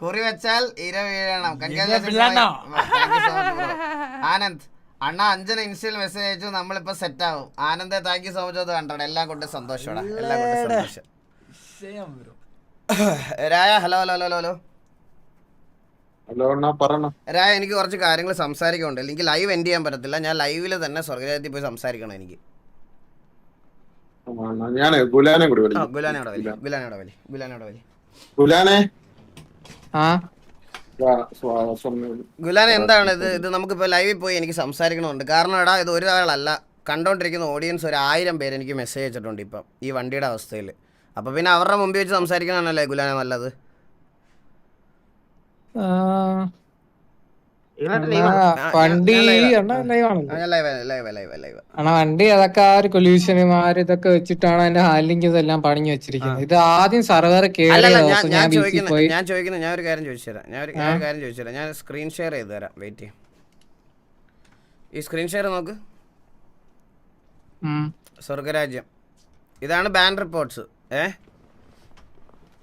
കുറി വെച്ചാൽ ഇര വീഴണം. ആനന്ദ് അണ്ണ അഞ്ചന ഇൻസ്റ്റയിൽ മെസ്സേജ് അയച്ചു. നമ്മളിപ്പോ സെറ്റ് ആവും. Anand thank you so much അത് കണ്ടോ എല്ലാം കൊണ്ട് സന്തോഷമാണ് എല്ലാം കൊണ്ട് സന്തോഷം. രായ hello hello hello hello hello. രായ എനിക്ക് കുറച്ച് കാര്യങ്ങൾ സംസാരിക്കുന്നുണ്ട് എനിക്ക് ലൈവ് എൻഡ് ചെയ്യാൻ പറ്റത്തില്ല. ഞാൻ ലൈവിൽ തന്നെ സ്വർഗരാജ്യത്തിൽ പോയി സംസാരിക്കണം എനിക്ക്. ഞാൻ ഗുലാനെ കൂടി വിളിക്കാം. ഗുലാനെ ഗുലാനോടെ വലി ഗുലാനോടെ വലി ഗുലാനോടെ വലി. ഗുലാനെ? ആ? ഗുലാനെ. ഗുലാൻ എന്താണ് ഇത്? ഇത് നമുക്കിപ്പോ ലൈവിൽ പോയി എനിക്ക് സംസാരിക്കണമുണ്ട്. കാരണം എടാ ഇത് ഒരാളല്ല. കണ്ടോണ്ടിരിക്കുന്ന ഓഡിയൻസ് ഒരു ആയിരം പേര് എനിക്ക് മെസ്സേജ് അയച്ചിട്ടുണ്ട് ഇപ്പം ഈ വണ്ടിയുടെ അവസ്ഥയിൽ അപ്പൊ പിന്നെ അവരുടെ മുമ്പിൽ വെച്ച് സംസാരിക്കണമല്ലേ ഗുലാനെ നല്ലത്? വണ്ടി വണ്ടി അതൊക്കെ ആ ഒരു കൊല്യൂഷനുമാർ ഇതൊക്കെ വെച്ചിട്ടാണ് അതിന്റെ ഹാൻഡിലിംഗ് ഇതെല്ലാം പണിഞ്ഞു വെച്ചിരിക്കുന്നത്. ഇത് ആദ്യം സർവർ കേറിയ ഞാൻ ചോദിക്കുന്നത് ഞാൻ ഒരു കാര്യം ചോദിച്ചുതരാം. ഞാൻ ഒരു ഞാൻ കാര്യം ചോദിച്ചുതരാം. ഞാൻ സ്ക്രീൻ ഷെയർ ചെയ്ത് തരാം. വെയിറ്റ് ചെയ്യും ഈ സ്ക്രീൻ ഷെയർ നോക്ക്. സ്വർഗരാജ്യം ഇതാണ് ബാൻ റിപ്പോർട്ട്സ് ഏ?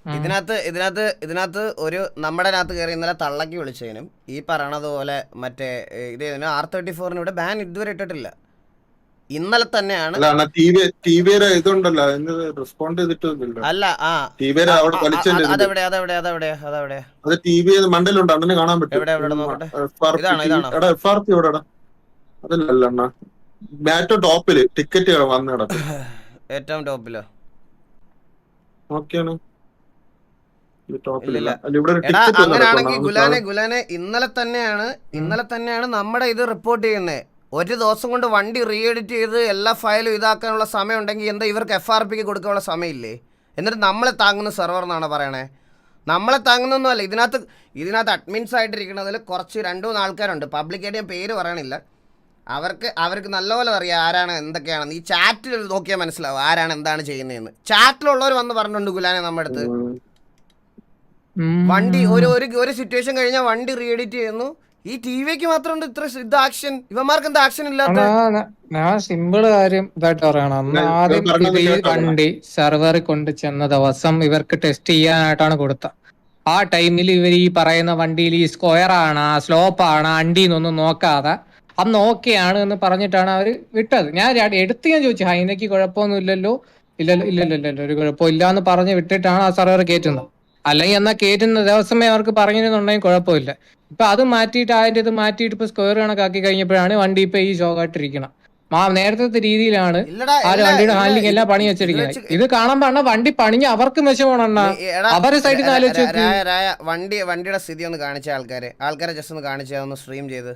ഇതിനകത്ത് ഇതിനകത്ത് ഇതിനകത്ത് ഒരു നമ്മുടെ അകത്ത് കയറി ഇന്നലെ തള്ളക്കി വിളിച്ചതിനും ഈ പറയണത് പോലെ മറ്റേ ഇത് ആർ തേർട്ടി ഫോറിന് ഇവിടെ ബാൻ ഇതുവരെ ഇട്ടിട്ടില്ല. ഇന്നലെ തന്നെയാണ് അല്ല റെസ്പോണ്ട് ചെയ്തിട്ടില്ല ആ. അതെവിടെ അതെവിടെ അതെവിടെ അതെവിടെ? അത് ടി വി മണ്ടലുണ്ട് അണ്ണന് കാണാൻ പറ്റും. അണ്ണാ. ബാറ്റോ ടോപ്പിൽ ടിക്കറ്റ് വന്ന് കിടക്കും. ഏറ്റവും ടോപ്പിലോ ഈ ടോപ്പിലില്ല ഇല്ലില്ല. അല്ല ഇവിടെ ഒരു എടാ ടിക്കറ്റ് അങ്ങനെയാണെങ്കിൽ ഗുലാനെ ഗുലാനെ ഇന്നലെ തന്നെയാണ് ഇന്നലെ തന്നെയാണ് നമ്മുടെ ഇത് റിപ്പോർട്ട് ചെയ്യുന്നത് ഒരു ദിവസം കൊണ്ട് വണ്ടി റീ എഡിറ്റ് ചെയ്ത് എല്ലാ ഫയലും ഇതാക്കാനുള്ള സമയം ഉണ്ടെങ്കിൽ എന്താ ഇവർക്ക് എഫ് ആർ പിക്ക് കൊടുക്കാനുള്ള സമയമില്ലേ? എന്നിട്ട് നമ്മളെ താങ്ങുന്ന സെർവർ എന്നാണ് പറയണേ? നമ്മളെ താങ്ങുന്നൊന്നുമല്ല. ഇതിനകത്ത് ഇതിനകത്ത് അഡ്മിൻസ് ആയിട്ടിരിക്കുന്നതിൽ കുറച്ച് രണ്ട് മൂന്ന് ആൾക്കാരുണ്ട്. പബ്ലിക്കായിട്ട് ഞാൻ പേര് പറയണില്ല. അവർക്ക് അവർക്ക് നല്ലപോലെ അറിയാം ആരാണ് എന്തൊക്കെയാണെന്ന്. ഈ ചാറ്റിൽ നോക്കിയാൽ മനസ്സിലാവും ആരാണ് എന്താണ് ചെയ്യുന്നതെന്ന്. ചാറ്റിലുള്ളവർ വന്ന് പറഞ്ഞിട്ടുണ്ട് ഗുലാനെ നമ്മുടെ അടുത്ത്. വണ്ടി ഒരു ഒരു ഒരു സിറ്റുവേഷൻ കഴിഞ്ഞാൽ വണ്ടി റീഎഡിറ്റ് ചെയ്യുന്നു. ഈ ടി വിക്ക് മാത്രം ഇത്ര ഇത് ആക്ഷൻ ഇവന്മാർക്ക് എന്താ ആക്ഷൻ ഇല്ലാത്ത? ഞാൻ സിമ്പിൾ കാര്യം ഇതായിട്ട് പറയണം. അന്ന് ആദ്യം ഈ വണ്ടി സെർവറിൽ കൊണ്ട് ചെന്ന ദിവസം ഇവർക്ക് ടെസ്റ്റ് ചെയ്യാനായിട്ടാണ് കൊടുത്ത. ആ ടൈമിൽ ഇവർ ഈ പറയുന്ന വണ്ടിയിൽ ഈ സ്ക്വയർ ആണ് സ്ലോപ്പ് ആണ് അണ്ടിന്നൊന്നും നോക്കാതെ അന്ന് ഓക്കെയാണ് എന്ന് പറഞ്ഞിട്ടാണ് അവർ വിട്ടത്. ഞാൻ എടുത്ത് ഞാൻ ചോദിച്ചു ഹൈനക്ക് കുഴപ്പമൊന്നും ഇല്ലല്ലോ ഇല്ലല്ലോ ഇല്ലല്ലോ ഇല്ലല്ലോ ഒരു കുഴപ്പമില്ല എന്ന് പറഞ്ഞ് വിട്ടിട്ടാണ് ആ സർവർ കയറ്റുന്നത് അല്ലെങ്കിൽ എന്നാൽ കയറ്റുന്ന ദിവസമേ അവർക്ക് പറഞ്ഞിരുന്നുണ്ടെങ്കിൽ കുഴപ്പമില്ല. ഇപ്പൊ അത് മാറ്റിയിട്ട് അതിന്റെ ഇത് മാറ്റിയിട്ട് ഇപ്പൊ സ്ക്വയർ കണക്കാക്കി കഴിഞ്ഞപ്പോഴാണ് വണ്ടി ഇപ്പൊ ഈ ഷോക്കായിട്ടിരിക്കണം ആ നേരത്തെ രീതിയിലാണ് ഇല്ലടാ ആ വണ്ടിയുടെ ഹാൻഡിലിംഗ് എല്ലാം പണി വെച്ചിരിക്കുന്നത്. ഇത് കാണുമ്പോ അണ്ണാ വണ്ടി പണിഞ്ഞ് അവർക്ക് എടാ, അവരെ സൈഡിൽ നിന്ന് വണ്ടി വണ്ടിയുടെ സ്ഥിതി ഒന്ന് കാണിച്ച ആൾക്കാരെ. ആൾക്കാരെ ജസ്റ്റ് ഒന്ന് കാണിച്ച ഒന്ന് സ്ട്രീം ചെയ്ത്.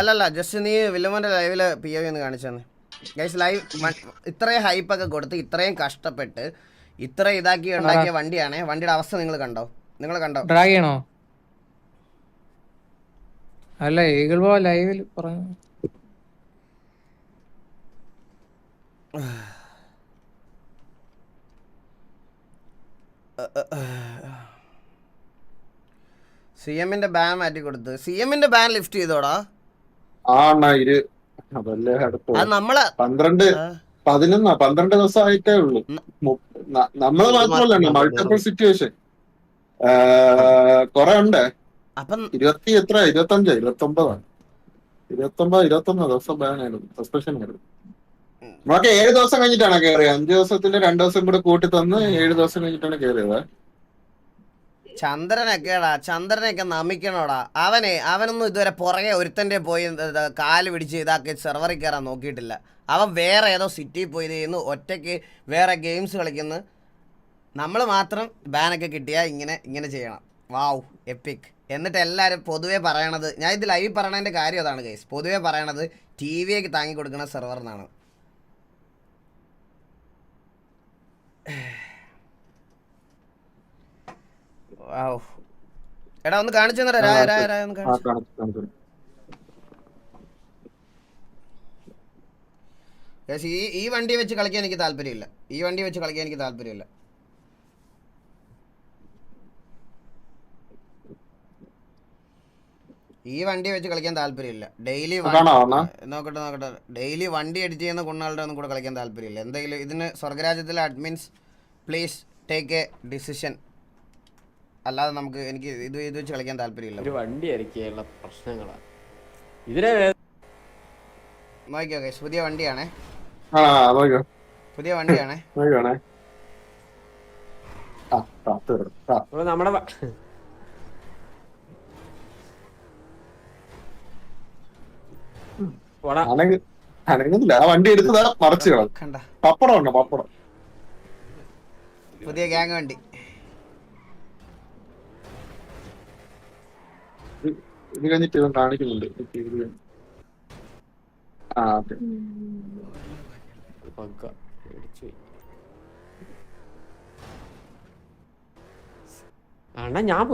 അല്ലല്ല ജസ്റ്റ് നീ വില്ലുമോന്റെ ലൈവിൽ പി ഒന്ന് കാണിച്ചാന്ന് ഗൈസ് ലൈവ് ഇത്രയും ഹൈപ്പൊക്കെ കൊടുത്ത് ഇത്രയും കഷ്ടപ്പെട്ട് ഇത്ര ഇതാക്കി ഉണ്ടാക്കിയ വണ്ടിയാണ്. വണ്ടിയുടെ അവസ്ഥ നിങ്ങൾ കണ്ടോ? നിങ്ങൾ കണ്ടോ? ഡ്രാഗ് ചെയ്യണോ? അല്ല ഈഗിൾ ബോ ലൈവിൽ പറഞ്ഞു സി എമ്മിന്റെ ബാൻ മാറ്റി കൊടുത്ത്. സി എമ്മിന്റെ ബാൻ ലിഫ്റ്റ് ചെയ്തോടാ. ആ ഇരു അതല്ലേ നമ്മൾ പന്ത്രണ്ട്. പതിനൊന്നാ പന്ത്രണ്ട് ദിവസം ആയിട്ടേ ഉള്ളൂ നമ്മൾ മാത്രമല്ല മൾട്ടിപ്പിൾ സിറ്റുവേഷൻ കൊറേ ഉണ്ട് ഇരുപത്തി എത്ര ഇരുപത്തി അഞ്ചോ ഇരുപത്തി ഒമ്പതാണ് ഇരുപത്തി ഒമ്പത് ഇരുപത്തി ഒന്ന് ദിവസം ബാനായിരുന്നു സസ്പെൻഷൻ ആയിരുന്നു. നമ്മളൊക്കെ ഏഴ് ദിവസം കഴിഞ്ഞിട്ടാണ് കയറിയത് അഞ്ച് ദിവസത്തിന്റെ രണ്ടു ദിവസം കൂടെ കൂട്ടി തന്ന് ഏഴ് ദിവസം കഴിഞ്ഞിട്ടാണ് കയറിയത് ചന്ദ്രനൊക്കെടാ ചന്ദ്രനൊക്കെ നമിക്കണോടാ. അവനെ അവനൊന്നും ഇതുവരെ പുറകെ ഒരുത്തന്റെ പോയി കാൽ പിടിച്ച് ഇതാക്കി സെർവറിൽ കയറാൻ നോക്കിയിട്ടില്ല. അവൻ വേറെ ഏതോ സിറ്റിയിൽ പോയി ചെയ്യുന്നു ഒറ്റയ്ക്ക് വേറെ ഗെയിംസ് കളിക്കുന്നു. നമ്മൾ മാത്രം ബാനൊക്കെ കിട്ടിയാൽ ഇങ്ങനെ ഇങ്ങനെ ചെയ്യണം. വാവ് എപ്പിക് എന്നിട്ട് എല്ലാവരും പൊതുവെ പറയണത് ഞാൻ ഇത് ലൈവ് പറയണതിന്റെ കാര്യം അതാണ് ഗൈസ് പൊതുവെ പറയണത് ടി വിയൊക്കെ താങ്ങി കൊടുക്കുന്ന സെർവർ എന്നാണ് വാവ് എടാ ഒന്ന് കാണിച്ചു ഈ ഈ വണ്ടി വെച്ച് കളിക്കാൻ എനിക്ക് താല്പര്യമില്ല. ഈ വണ്ടി വെച്ച് കളിക്കാൻ എനിക്ക് താല്പര്യമില്ല. ഈ വണ്ടി വെച്ച് കളിക്കാൻ താല്പര്യമില്ല. ഡെയിലി നോക്കട്ടെ നോക്കട്ടെ. ഡെയിലി വണ്ടി എഡിറ്റ് ചെയ്യുന്ന കുണ്ണാളുടെ ഒന്നും കൂടെ കളിക്കാൻ താല്പര്യമില്ല. എന്തെങ്കിലും ഇതിന് സ്വർഗരാജ്യത്തിലെ admins please take a decision അല്ലാതെ നമുക്ക് എനിക്ക് ഇത് ഇത് വെച്ച് കളിക്കാൻ താല്പര്യമില്ല. ഒരു വണ്ടി ഇറക്കിയുള്ള പ്രശ്നങ്ങളാണ് ഇതിനെ നോക്കിയോ കേസ് പുതിയ വണ്ടിയാണേ. ആ നോക്കിയോ പുതിയ വണ്ടിയാണേ. നമ്മുടെ അനങ്ങുന്നില്ല ആ വണ്ടി എടുത്തതാ മറച്ചു കളഞ്ഞു. പപ്പടം ഉണ്ടോ? പപ്പടം. പുതിയ ഗ്യാങ് വണ്ടി. ഇത് കഴിഞ്ഞിട്ട് ഇവൻ കാണിക്കുന്നുണ്ട്. ആ. അണ്ണാ ഞാൻ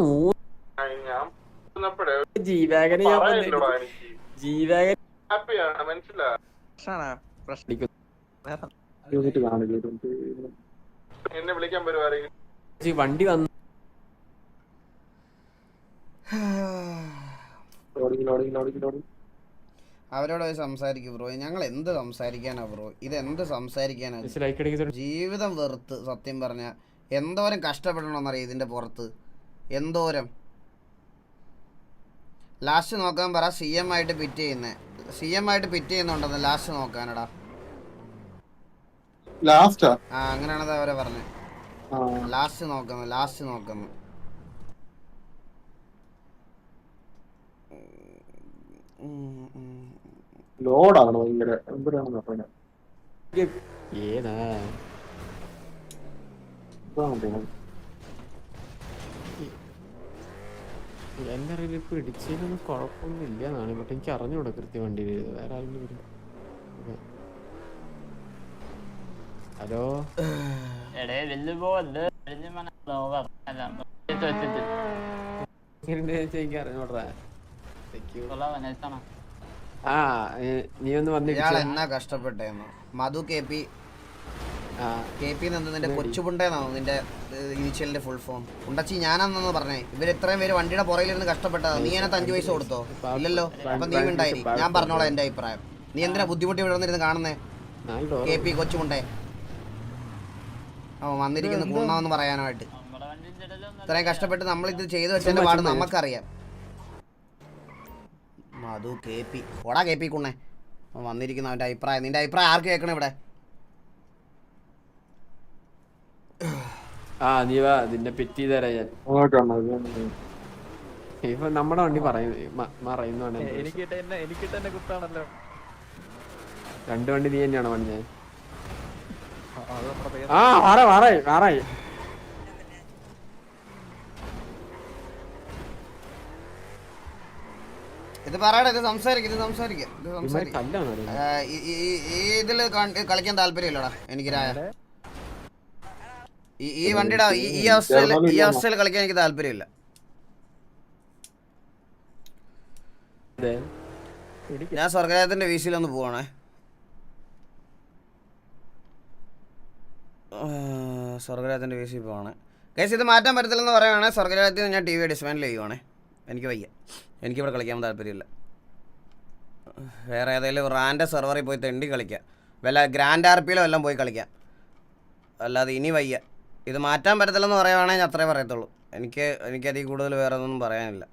ജീവാഗന് വണ്ടി വന്നിട്ട് അവരോട് പോയി സംസാരിക്കും ബ്രോ. ഞങ്ങൾ എന്ത് സംസാരിക്കാനാ ബ്രോ? ഇത് എന്ത് സംസാരിക്കാനാ ജീവിതം വെറുത്ത് സത്യം പറഞ്ഞ. എന്തോരം കഷ്ടപ്പെടണമെന്നറിയാം ഇതിന്റെ പുറത്ത്? എന്തോരം? ലാസ്റ്റ് നോക്കാൻ പറ സി എം ആയിട്ട് പിറ്റ് ചെയ്യുന്നേ. സി എം ആയിട്ട് പിറ്റ് ചെയ്യുന്നുണ്ടെന്ന് ലാസ്റ്റ് നോക്കാനടാ. ലാസ്റ്റാ ആ? അങ്ങനെയാണത് അവരെ പറഞ്ഞത് ലാസ്റ്റ് നോക്കുന്നു ലാസ്റ്റ് നോക്കുന്നു. ലോഡാണ് ഭയങ്കര? ഏതാ? ഇതാണ് തോന്നുന്നത്. എന്റെ അറിവിൽ ഇപ്പൊ ഇടിച്ചതിനൊന്നും കുഴപ്പമൊന്നും ഇല്ല എന്നാണ്. ബട്ട് എനിക്ക് അറിഞ്ഞൂടെ കൃത്യം വണ്ടിയിൽ. വേറെ ആരെങ്കിലും വരും. ഹലോ? എടേ വലിയ പോവല്ലേ? മനസ്സിലാവും അറിഞ്ഞൂടാ. ആ നീ ഒന്ന് വന്നിട്ട് എന്നാ കഷ്ടപ്പെട്ടേന്ന്? Madhu K P K P നിന്ന് നിന്റെ കൊച്ചുപുണ്ടെന്നാണോ നിന്റെ ഇനീഷ്യലിന്റെ ഫുൾ ഫോം ഉണ്ടച്ചി ഞാനാണെന്ന് പറഞ്ഞേ. ഇവർ ഇത്രയും പേര് വണ്ടിയുടെ പുറകിലിരുന്ന് കഷ്ടപ്പെട്ടതാ. നീ എന്നെ അഞ്ചു പൈസ കൊടുത്തോ? ഇല്ലല്ലോ. അപ്പൊ നീ ഉണ്ടായി ഞാൻ പറഞ്ഞോളാം എന്റെ അഭിപ്രായം. നീ എന്തിനാ ബുദ്ധിമുട്ടി ഇവിടെ വന്നിരുന്ന് കാണുന്നേ? കെ പി കൊച്ചുമുണ്ടേ അവൻ വന്നിരിക്കുന്നു കുണ്ണമെന്ന് പറയാനായിട്ട്. ഇത്രയും കഷ്ടപ്പെട്ട് നമ്മൾ ഇത് ചെയ്തു വെച്ചതിന്റെ പാട് നമുക്കറിയാം. Madhu K P. ഓടാ കെ പി കുണ്ണേ. വന്നിരിക്കുന്ന അവന്റെ അഭിപ്രായം. നിന്റെ അഭിപ്രായം ആർക്ക് കേൾക്കണം ഇവിടെ? ആ നീ വാ നിന്നെ പിറ്റി തരാം ഞാൻ. ഇപ്പൊ നമ്മുടെ വണ്ടി പറയുന്നു പറയുന്നതാണ് രണ്ട് വണ്ടി നീ തന്നെയാണ് വണ്ടി ഞാൻ? ആ മാറ മാറായി മാറായി ഇത് പറയടാ ഇത് സംസാരിക്കും ഇത് സംസാരിക്കും ഇത് സംസാരിക്കും. കാണ്- കളിക്കാൻ താല്പര്യമില്ലടാ എനിക്ക് രായ. ഈ വണ്ടിടാ വണ്ടിയുടെ ഈ- ഈ അവസ്ഥയിൽ ഈ അവസ്ഥയിൽ കളിക്കാൻ എനിക്ക് താല്പര്യമില്ല. ഞാൻ സ്വർഗരാജത്തിന്റെ വീസിൽ ഒന്ന് പോവാണേ. സ്വർഗരാജത്തിന്റെ വീസിൽ പോവാണ്. കേസ് ഇത് മാറ്റാൻ പറ്റത്തില്ലെന്ന് പറയുകയാണെങ്കിൽ സ്വർഗരാജത്തിൽ ഞാൻ ടി വി ഡിസ്മാൻഡിൽ ചെയ്യുവാണേ. എനിക്ക് വയ്യ. എനിക്കിവിടെ കളിക്കാൻ താല്പര്യമില്ല. വേറെ ഏതെങ്കിലും റാന്റെ സെർവറിൽ പോയി തെണ്ടി കളിക്കാം. വല്ല ഗ്രാൻഡ് ആർ പിയിലോ എല്ലാം പോയി കളിക്കാം. അല്ലാതെ ഇനി വയ്യ. ഇത് മാറ്റാൻ പറ്റത്തില്ലെന്ന് പറയുവാണെങ്കിൽ അത്രേ പറയത്തുള്ളൂ. എനിക്ക് എനിക്കതിൽ കൂടുതൽ വേറെ ഒന്നും പറയാനില്ല.